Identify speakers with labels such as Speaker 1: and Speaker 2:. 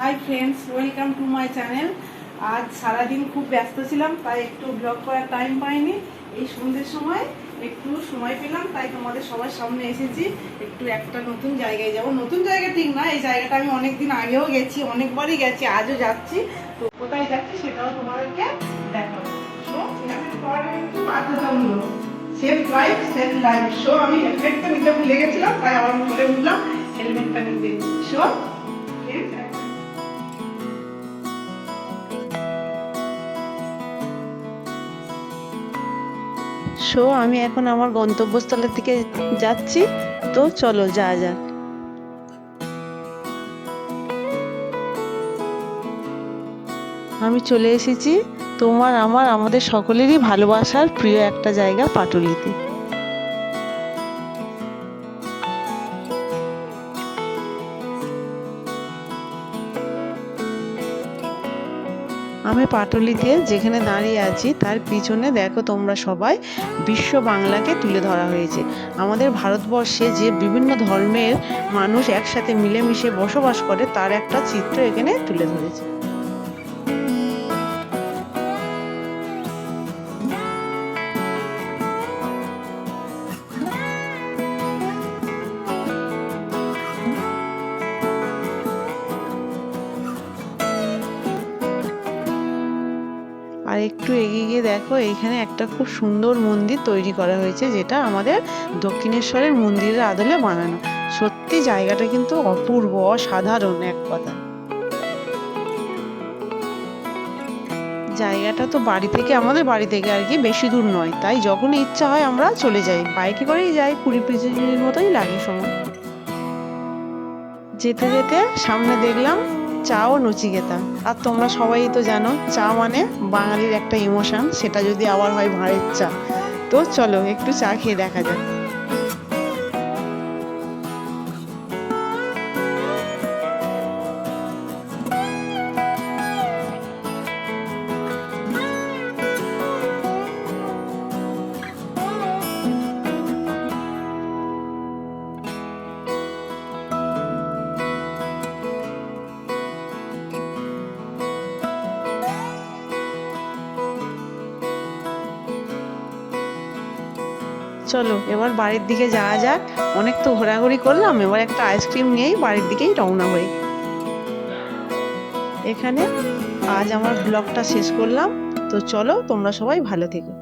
Speaker 1: Hi friends welcome to my channel আজ সারাদিন খুব ব্যস্ত ছিলাম, তাই একটু ব্লগ করার টাইম পাইনি। এই সন্ধ্যের সময় একটু সময় পেলাম, তাই তোমাদের সবার সামনে এসেছি। একটু একটা নতুন জায়গায় যাব। নতুন জায়গা ঠিক না, এই জায়গাটা আমি অনেকদিন আগেও গেছি, অনেকবারই গেছি, আজও যাচ্ছি। তো কোথায় যাচ্ছি সেটাও তোমাদেরকে দেখাবো। Safe life safe life so আমি হেলমেটটা নিতে ভুলে গেছিলাম, তাই আমার করে উঠলাম। হেলমেটটা নিতে
Speaker 2: সো আমি এখন আমার গন্তব্যস্থলের দিকে যাচ্ছি, তো চলো যা যা আমি চলে এসেছি তোমার, আমার, আমাদের সকলেরই ভালোবাসার প্রিয় একটা জায়গা পাটুলিতে। আমি পাটলিতে যেখানে দাঁড়িয়ে আছি, তার পিছনে দেখো তোমরা সবাই বিশ্ব বাংলাকে তুলে ধরা হয়েছে। আমাদের ভারতবর্ষে যে বিভিন্ন ধর্মের মানুষ একসাথে মিলেমিশে বসবাস করে, তার একটা চিত্র এখানে তুলে ধরেছে। আর একটু এগিয়ে গিয়ে দেখো এইখানে একটা খুব সুন্দর মন্দির তৈরি করা হয়েছে, যেটা আমাদের দক্ষিণেশ্বরের মন্দিরের আদলে বানানো। সত্যি জায়গাটা কিন্তু অপূর্ব, অসাধারণ এক কথা। জায়গাটা তো বাড়ি থেকে, আমাদের বাড়ি থেকে আর কি বেশি দূর নয়, তাই যখন ইচ্ছা হয় আমরা চলে যাই। বাইকে করেই যাই, কুড়ি পঁচিশ মিনিট মতোই লাগে সময়। যেতে যেতে সামনে দেখলাম চা ও নচিকেতা? আর তোমরা সবাই তো জানো, চা মানে বাঙালির একটা ইমোশন সেটা যদি আবার হয় ভাঁড়ের চা। তো চলো, একটু চা খেয়ে দেখা যাক। চলো, এবার বাড়ির দিকে যাওয়া যাক। অনেক তো ঘোরাঘুরি করলাম, এবার একটা আইসক্রিম নিয়েই বাড়ির দিকেই রওনা হই। এখানে আজ আমার ব্লগটা শেষ করলাম। তো চলো, তোমরা সবাই ভালো থেকো।